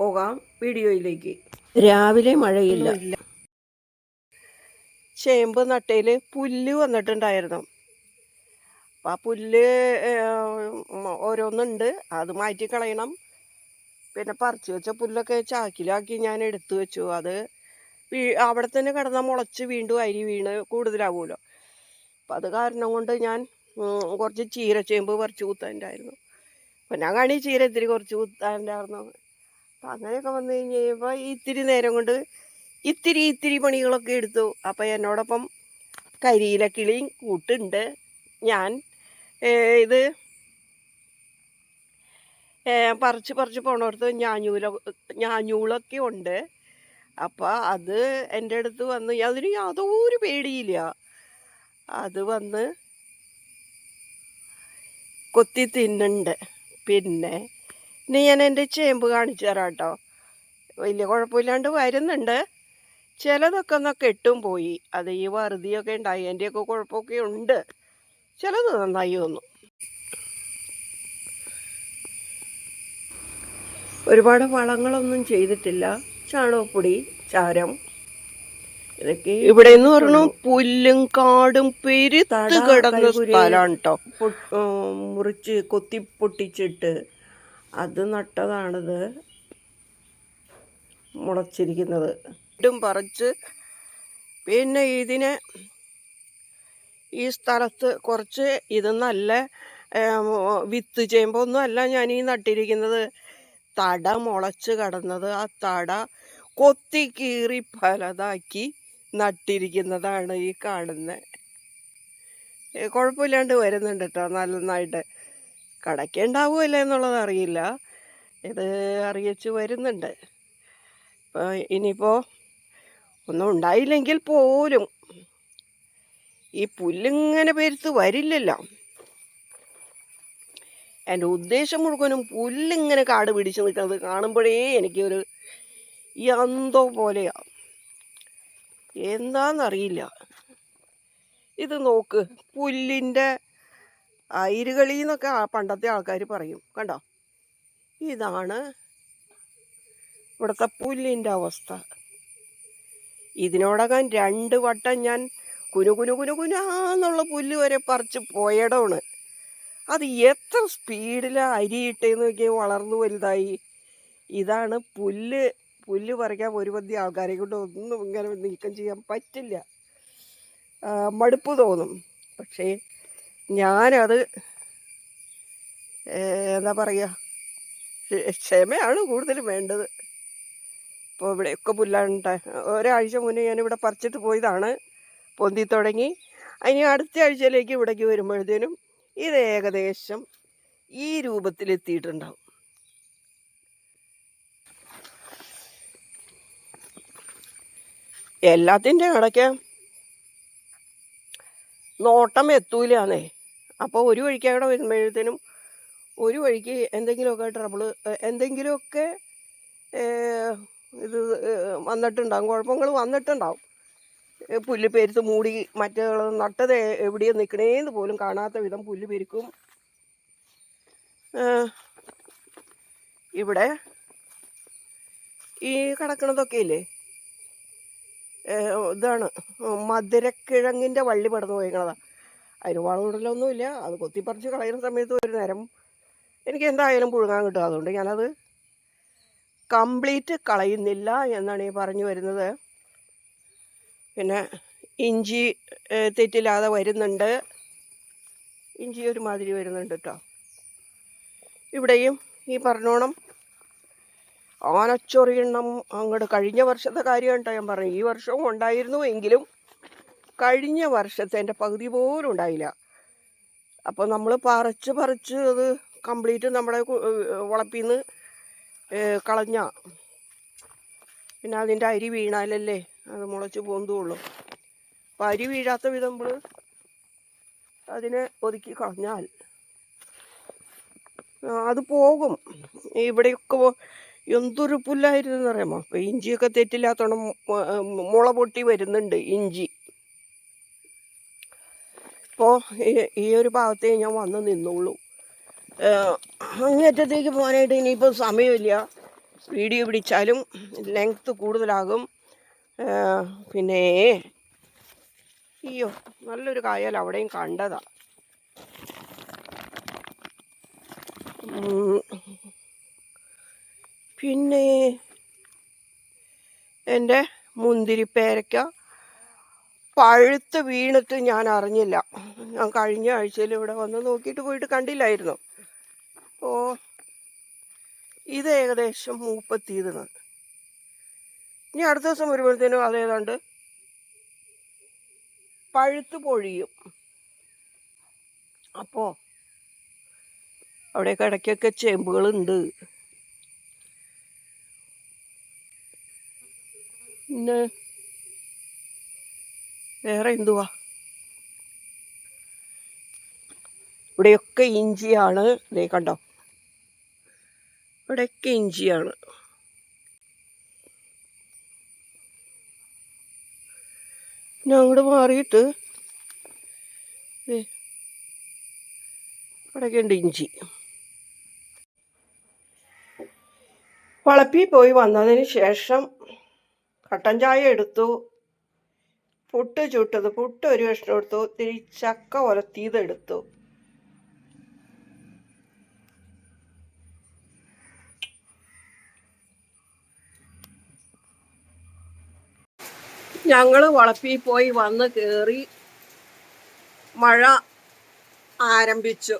പോകാം വീഡിയോയിലേക്ക്. രാവിലെ മഴയില്ല. ചേമ്പ് നട്ടയിൽ പുല്ല് വന്നിട്ടുണ്ടായിരുന്നു. അപ്പം ആ പുല്ല് ഓരോന്നുണ്ട്. അത് മാറ്റി കളയണം. പിന്നെ പറിച്ച് വെച്ച പുല്ലൊക്കെ ചാക്കിലാക്കി ഞാൻ എടുത്തു വെച്ചു. അത് വീ അവിടെ തന്നെ കിടന്ന മുളച്ച് വീണ്ടും അരി വീണ് കൂടുതലാവുമല്ലോ അപ്പം അത് കാരണം കൊണ്ട് ഞാൻ കുറച്ച് ചീര ചേമ്പ് പറിച്ച് കുത്താനുണ്ടായിരുന്നു. അപ്പം ഞാൻ കാണി ചീര ഇത്തിരി കുറച്ച് കുത്താനുണ്ടായിരുന്നു. അങ്ങനെയൊക്കെ വന്നു കഴിഞ്ഞ് ഇത്തിരി നേരം കൊണ്ട് ഇത്തിരി ഇത്തിരി പണികളൊക്കെ എടുത്തു. അപ്പം എന്നോടൊപ്പം കരിയില കിളിയും കൂട്ടുണ്ട്. ഞാൻ ഇത് പറിച്ച് പറിച്ച് പോണോടത്ത് ഞാഞ്ഞൂല ഞാഞ്ഞൂളൊക്കെ ഉണ്ട്. അപ്പം അത് എന്റെ അടുത്ത് വന്ന് അതിന് യാതൊരു പേടിയില്ല. അത് വന്ന് കൊത്തി തിന്നുണ്ട്. പിന്നെ ഇനി ഞാൻ എന്റെ ചേമ്പ് കാണിച്ചു തരാം കേട്ടോ വലിയ കുഴപ്പമില്ലാണ്ട് വരുന്നുണ്ട്. ചിലതൊക്കെ ഒന്ന് കെട്ടും പോയി. അത് ഈ വറുതിയൊക്കെ ഉണ്ടായി. എന്റെയൊക്കെ കുഴപ്പമൊക്കെ ഉണ്ട്. ചിലത് നന്നായി വന്നു. ഒരുപാട് വളങ്ങളൊന്നും ചെയ്തിട്ടില്ല. ചാണകപ്പൊടി ചാരം ഇതൊക്കെ ഇവിടെ എന്ന് പറഞ്ഞു പുല്ലും കാടും പെരുത്ത് കിടന്ന സ്ഥലമാണ് കേട്ടോ മുറിച്ച് കൊത്തി പൊട്ടിച്ചിട്ട് അത് നട്ടതാണിത് മുളച്ചിരിക്കുന്നത്. വീണ്ടും പറിച്ച് പിന്നെ ഇതിനെ ഈ സ്ഥലത്ത് കുറച്ച് ഇത് നല്ല വിത്ത് ചെയ്യുമ്പോൾ ഒന്നുമല്ല ഞാൻ ഈ നട്ടിരിക്കുന്നത്. തട മുളച്ച് കടന്നത്. ആ തട കൊത്തി കീറി പലതാക്കി നട്ടിരിക്കുന്നതാണ് ഈ കാണുന്നത് കുഴപ്പമില്ലാണ്ട് വരുന്നുണ്ട് കേട്ടോ നന്നായിട്ട് കടയ്ക്ക് ഉണ്ടാവുമല്ലോ എന്നുള്ളത് അറിയില്ല. ഇത് അറിയിച്ച് വരുന്നുണ്ട്. ഇപ്പോൾ ഇനിയിപ്പോൾ ഒന്നും ഉണ്ടായില്ലെങ്കിൽ പോലും ഈ പുല്ലിങ്ങനെ പെരുത്ത് വരില്ലല്ലോ. എന്റെ ഉദ്ദേശം മുഴുവനും പുല്ലിങ്ങനെ കാട് പിടിച്ച് നിൽക്കുന്നത് കാണുമ്പോഴേ എനിക്കൊരു എന്തോ പോലെയാ. എന്താണെന്നറിയില്ല ഇത് നോക്ക് പുല്ലിന്റെ അയിരുകളി എന്നൊക്കെ ആ പണ്ടത്തെ ആൾക്കാർ പറയും കണ്ടോ? ഇതാണ് ഇവിടുത്തെ പുല്ലിന്റെ അവസ്ഥ. ഇതിനോടകം രണ്ട് വട്ടം ഞാൻ കുനു കുനു കുനു കുനാന്നുള്ള പുല്ല് വരെ പറിച്ച് പോയടമാണ്. അത് എത്ര സ്പീഡിലാണ് അരിയിട്ടേന്ന് നോക്കിയാൽ വളർന്നു വലുതായി. ഇതാണ് പുല്ല് പുല്ല് പറിക്കാൻ ഒരു പതി ആൾക്കാരെ കൊണ്ട് ഒന്നും ഇങ്ങനെ നീക്കം ചെയ്യാൻ പറ്റില്ല. മടുപ്പ് തോന്നും. പക്ഷേ ഞാനത് എന്താ പറയുക ക്ഷ- ക്ഷമയാണ് കൂടുതലും വേണ്ടത്. ഇപ്പോൾ ഇവിടെയൊക്കെ പുല്ലാണ്ട ഒരാഴ്ച മുന്നേ ഞാനിവിടെ പറിച്ചിട്ട് പോയതാണ് പൊന്തി തുടങ്ങി. ഇനി അടുത്ത ആഴ്ചയിലേക്ക് ഇവിടേക്ക് വരുമ്പോഴത്തേനും ഇത് ഏകദേശം ഈ രൂപത്തിലെത്തിയിട്ടുണ്ടാവും. എല്ലാത്തിന്റെ ഇടയ്ക്ക് നോട്ടം എത്തൂലാന്നേ. അപ്പോൾ ഒരു വഴിക്ക് അവിടെ വരുമ്പോഴത്തേനും ഒരു വഴിക്ക് എന്തെങ്കിലുമൊക്കെ ട്രബിൾ എന്തെങ്കിലുമൊക്കെ ഇത് വന്നിട്ടുണ്ടാകും കുഴപ്പങ്ങൾ വന്നിട്ടുണ്ടാവും. പുല്ല് പെരുത്ത് മൂടി മറ്റേ നട്ടത് എവിടെയോ നിൽക്കണേന്ന് പോലും കാണാത്ത വിധം പുല്ല് പെരുക്കും. ഇവിടെ ഈ കിടക്കണതൊക്കെ ഇല്ലേ ഇതാണ് മധുരക്കിഴങ്ങിന്റെ വള്ളി പടർന്നു പോയിക്കണതാ. അതിന് വളമിടലൊന്നുമില്ല അത് കൊത്തിപ്പറിച്ച് കളയുന്ന സമയത്ത് ഒരു നേരം എനിക്ക് എന്തായാലും പുഴുങ്ങാൻ കിട്ടും. അതുകൊണ്ട് ഞാനത് കംപ്ലീറ്റ് കളയുന്നില്ല എന്നാണ് ഈ പറഞ്ഞു വരുന്നത്. പിന്നെ ഇഞ്ചി തെറ്റില്ലാതെ വരുന്നുണ്ട്. ഇഞ്ചി ഒരുമാതിരി വരുന്നുണ്ട് കേട്ടോ ഇവിടെയും ഈ പറഞ്ഞോണം ആനച്ചൊറിയണം അങ്ങോട്ട് കഴിഞ്ഞ വർഷത്തെ കാര്യം കേട്ടോ ഞാൻ പറഞ്ഞു ഈ വർഷവും ഉണ്ടായിരുന്നു എങ്കിലും കഴിഞ്ഞ വർഷത്തെ എന്റെ പകുതി പോലും ഉണ്ടായില്ല. അപ്പോൾ നമ്മൾ പറിച്ച് പറിച്ച് അത് കംപ്ലീറ്റ് നമ്മുടെ വളപ്പിൽ നിന്ന് കളഞ്ഞ. പിന്നെ അതിന്റെ അരി വീണാലല്ലേ അത് മുളച്ച് പൊന്തുള്ളൂ. അപ്പം അരി വീഴാത്ത വിധം നമ്മൾ അതിനെ ഒതുക്കി കളഞ്ഞാൽ അത് പോകും. ഇവിടെയൊക്കെ എന്തൊരു പുല്ലായിരുന്നു എന്നറിയാമോ ഇഞ്ചിയൊക്കെ തെറ്റില്ലാത്തോണം മുള പൊട്ടി വരുന്നുണ്ട് ഇഞ്ചി. ഇപ്പോൾ ഈ ഒരു ഭാഗത്തേ ഞാൻ വന്ന് നിന്നുള്ളൂ അങ്ങേറ്റത്തേക്ക് പോകാനായിട്ട് ഇനിയിപ്പോൾ സമയമില്ല. വീഡിയോ പിടിച്ചാലും ലെങ്ത്ത് കൂടുതലാകും. പിന്നെ അയ്യോ നല്ലൊരു കായൽ അവിടെയും കണ്ടതാ. പിന്നെ എന്റെ മുന്തിരിപ്പേരയ്ക്ക പഴുത്ത് വീണിട്ട് ഞാൻ അറിഞ്ഞില്ല. ഞാൻ കഴിഞ്ഞ ആഴ്ചയിൽ ഇവിടെ വന്ന് നോക്കിയിട്ട് പോയിട്ട് കണ്ടില്ലായിരുന്നു. ഓ ഇത് ഏകദേശം മൂപ്പത്തിയതാണ് ഇനി അടുത്ത ദിവസം വരുമ്പോഴത്തേനും അതേതാണ്ട് പഴുത്ത് പൊഴിയും. അപ്പോൾ അവിടെയൊക്കെ ഇടയ്ക്കൊക്കെ ചേമ്പുകളുണ്ട്. പിന്നെ വേറെ എന്തുവാ? ഇവിടെയൊക്കെ ഇഞ്ചിയാണ്. ദേ കണ്ടോ? ഇവിടെയൊക്കെ ഇഞ്ചിയാണ്. ഞാൻ അങ്ങോട്ട് മാറിയിട്ട് ദേ ഇവിടെയൊക്കെ ഉണ്ട് ഇഞ്ചി. വളപ്പിൽ പോയി വന്നതിന് ശേഷം കട്ടൻ ചായ എടുത്തു. പുട്ട് ചുട്ടത് പുട്ട് ഒരു കഷ്ണം എടുത്തു ഇത്തിരി ചക്ക ഉലത്തിയത് എടുത്തു ഞങ്ങൾ വളപ്പിൽ പോയി വന്ന് കയറി മഴ ആരംഭിച്ചു.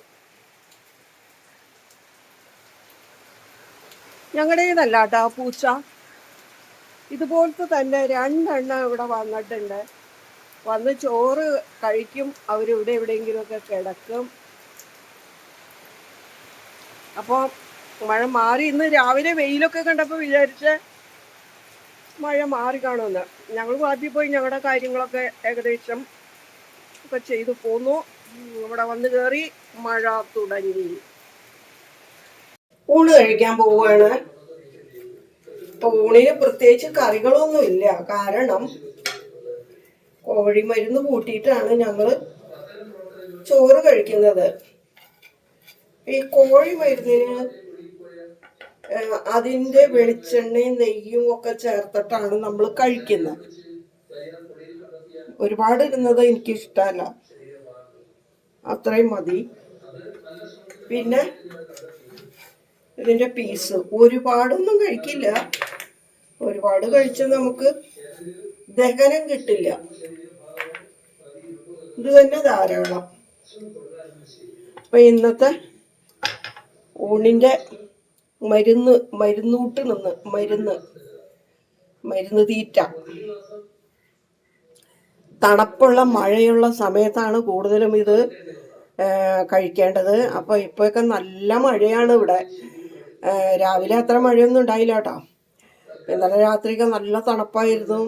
ഞങ്ങളുടേതല്ല കേട്ടോ പൂച്ച. ഇതുപോലത്തെ തന്നെ രണ്ടെണ്ണം ഇവിടെ വന്നിട്ടുണ്ട്. വന്ന് ചോറ് കഴിക്കും. അവരിവിടെ എവിടെയെങ്കിലുമൊക്കെ കിടക്കും. അപ്പോൾ മഴ മാറി. ഇന്ന് രാവിലെ വെയിലൊക്കെ കണ്ടപ്പോൾ വിചാരിച്ച മഴ മാറി കാണുമെന്ന്. ഞങ്ങൾ വാതിൽ പോയി ഞങ്ങളുടെ കാര്യങ്ങളൊക്കെ ഏകദേശം ഒക്കെ ചെയ്തു പോന്നു. ഇവിടെ വന്ന് കയറി മഴ തുടങ്ങി. ഊണ് കഴിക്കാൻ പോവുകയാണ്. ഇപ്പൊ ഊണിന് പ്രത്യേകിച്ച് കറികളൊന്നും ഇല്ല കാരണം കോഴിമരുന്ന് കൂട്ടിയിട്ടാണ് ഞങ്ങൾ ചോറ് കഴിക്കുന്നത്. ഈ കോഴി മരുന്നിന് അതിന്റെ വെളിച്ചെണ്ണയും നെയ്യും ഒക്കെ ചേർത്തിട്ടാണ് നമ്മൾ കഴിക്കുന്നത്. ഒരുപാട് ഇരുന്നത് എനിക്കിഷ്ടമല്ല. അത്രയും മതി. പിന്നെ ഇതിന്റെ പീസ്. ഒരുപാടൊന്നും കഴിക്കില്ല. ഒരുപാട് കഴിച്ച് നമുക്ക് ദഹനം കിട്ടില്ല. ഇത് തന്നെ ധാരാളം. അപ്പൊ ഇന്നത്തെ ഊണിന്റെ മരുന്ന് മരുന്നൂട്ട് നിന്ന് മരുന്ന് മരുന്ന് തീറ്റ. തണുപ്പുള്ള മഴയുള്ള സമയത്താണ് കൂടുതലും ഇത് കഴിക്കേണ്ടത്. അപ്പോൾ ഇപ്പോഴൊക്കെ നല്ല മഴയാണ് ഇവിടെ. രാവിലെ അത്ര മഴയൊന്നും ഉണ്ടായില്ല കേട്ടോ ഇന്നലെ രാത്രിയൊക്കെ നല്ല തണുപ്പായിരുന്നു.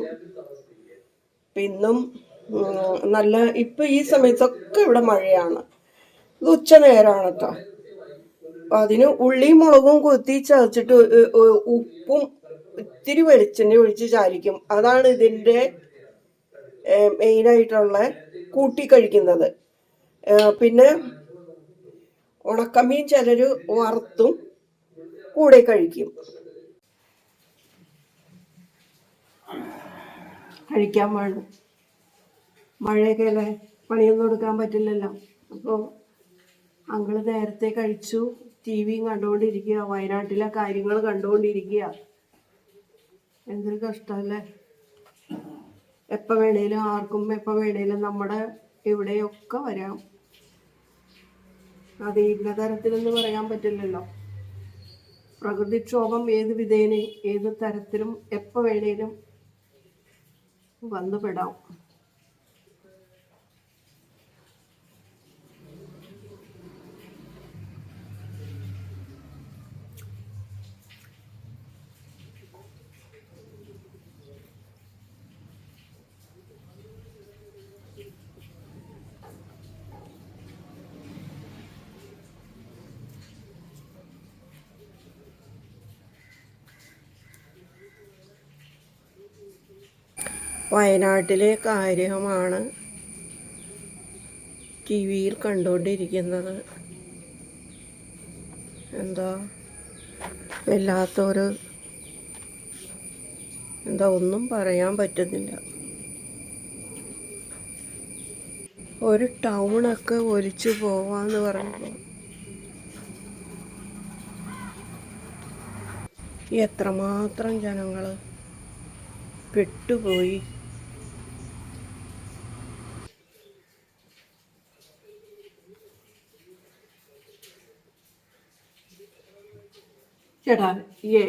പിന്നും നല്ല ഇപ്പം ഈ സമയത്തൊക്കെ ഇവിടെ മഴയാണ്. ഇത് ഉച്ച നേരമാണ് കേട്ടോ അപ്പം അതിന് ഉള്ളിയും മുളകും കൊത്തി ചതച്ചിട്ട് ഉപ്പും ഇത്തിരി വെളിച്ചെണ്ണ ഒഴിച്ച് ചാലിക്കും അതാണ് ഇതിന്റെ മെയിനായിട്ടുള്ള കൂട്ടി കഴിക്കുന്നത്. പിന്നെ ഉണക്കമീൻ ചിലർ വറുത്തും കൂടെ കഴിക്കും. കഴിക്കാൻ വേണം മഴയൊക്കെ അല്ലേ? പണിയൊന്നും എടുക്കാൻ പറ്റില്ലല്ലോ. അപ്പോൾ അങ്കിൾ നേരത്തെ കഴിച്ചു. ടി വിയും കണ്ടുകൊണ്ടിരിക്കുക. വയനാട്ടിലെ കാര്യങ്ങൾ കണ്ടുകൊണ്ടിരിക്കുക. എന്തൊരു കഷ്ടമല്ലേ എപ്പോൾ വേണേലും ആർക്കും എപ്പോൾ വേണേലും നമ്മുടെ ഇവിടെയൊക്കെ വരാം. അത് ഇന്ന തരത്തിലെന്ന് പറയാൻ പറ്റില്ലല്ലോ. പ്രകൃതിക്ഷോഭം ഏത് വിധേനയും ഏത് തരത്തിലും എപ്പോൾ വേണേലും വന്നു പെടാം. വയനാട്ടിലെ കാര്യമാണ് ടി വിയിൽ കണ്ടുകൊണ്ടിരിക്കുന്നത്. എന്താ? വല്ലാത്തൊരു എന്താ ഒന്നും പറയാൻ പറ്റുന്നില്ല. ഒരു ടൗണൊക്കെ ഒലിച്ചു പോവാന്ന് പറയുമ്പോൾ എത്രമാത്രം ജനങ്ങൾ പെട്ടുപോയി ചേട്ടാ ഏ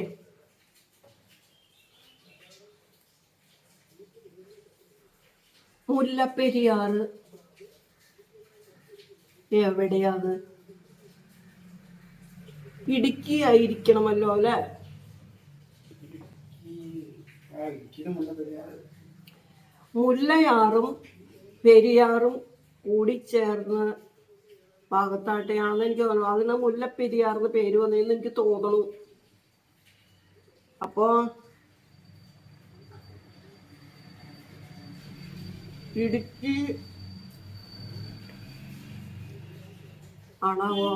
മുല്ലപ്പെരിയാറ്. എവിടെയാണ്? ഇടുക്കി ആയിരിക്കണമല്ലോ അല്ലെ? മുല്ലയാറും പെരിയാറും കൂടി ചേർന്ന് ഭാഗത്തായിട്ടാണെന്ന് എനിക്ക് തോന്നുന്നു. അതിന് മുല്ലപ്പെരിയാറിന് പേര് വന്നതെന്ന് എനിക്ക് തോന്നണു. അപ്പോ ഇടുക്കി ആണാവോ?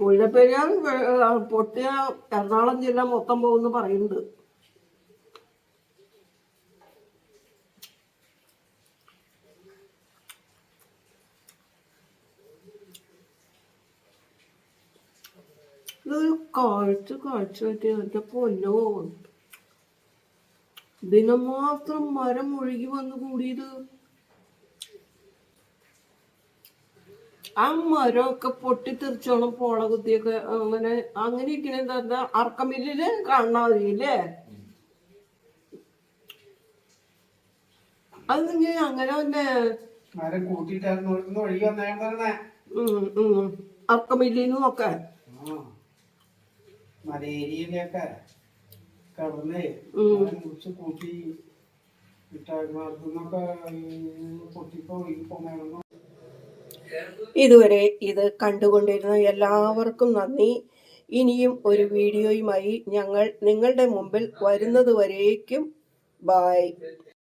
മുല്ലപ്പെരിയാർ പൊട്ടിയ എറണാകുളം ജില്ല മൊത്തം പോകുന്നു പറയുന്നുണ്ട്. കുറച്ച് കാഴ്ച പറ്റിയ എന്റെ പൊന്നോ? ദിനമാത്രം മരം ഒഴുകി വന്നു കൂടിയത്? ആ മരമൊക്കെ പൊട്ടിത്തെറിച്ചോണം പോള കുത്തിയൊക്കെ അങ്ങനെ അങ്ങനെ ഇരിക്കണെന്താ എന്താ അർക്കമില്ലിൽ കാണാതില്ലേ അത് നിങ്ങൾ അങ്ങനെ തന്നെ. മരം കൂട്ടിയിട്ടായിരുന്നു ഒഴുകി അർക്കമില്ലിന്നും ഒക്കെ. മലേരിയയിലൊക്കെ കടന്ന് മുറിച്ച് കൂട്ടി പൊട്ടിപ്പോ ഇതുവരെ ഇത് കണ്ടുകൊണ്ടിരുന്ന എല്ലാവർക്കും നന്ദി. ഇനിയും ഒരു വീഡിയോയുമായി ഞങ്ങൾ നിങ്ങളുടെ മുമ്പിൽ വരുന്നതുവരേക്കും ബായ്